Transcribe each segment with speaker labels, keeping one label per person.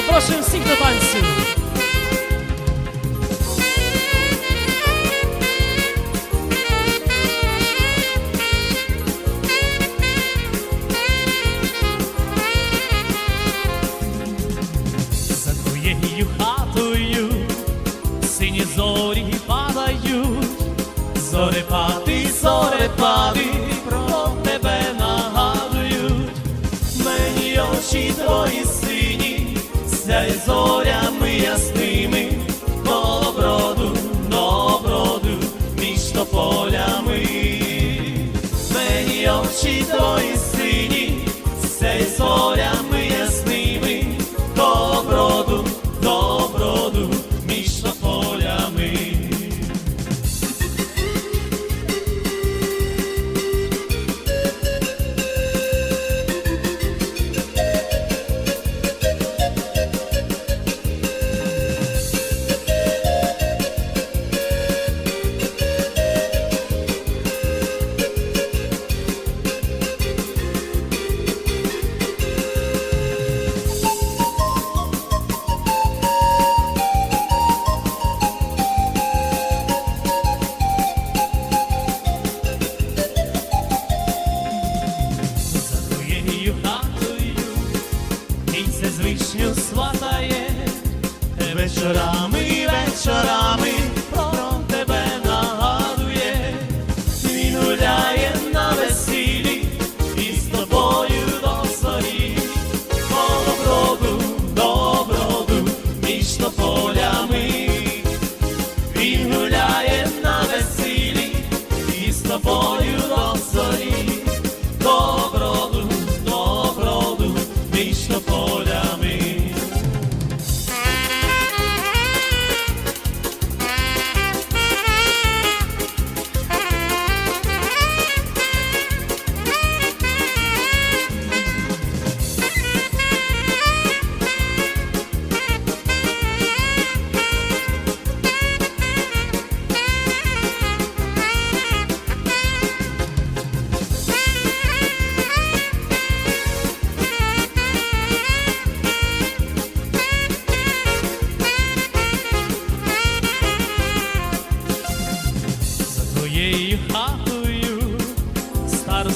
Speaker 1: Запрошуємо всіх до танцю. За твоєю хатою сині зорі падають, зорепади, зорепади про тебе нагадують, мені очі твої сині, сяй зорями ясними, колоброду, доброду, між тополями, мені очі твої сині, сяй зорями Вишню сватає, вечорами, вечорами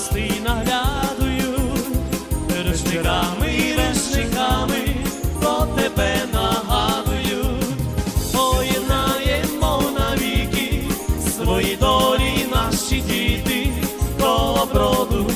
Speaker 1: старости наглядують, рушниками, рушниками про тебе нагадують, поєднаємо навіки свої долі наші діти, колоброду,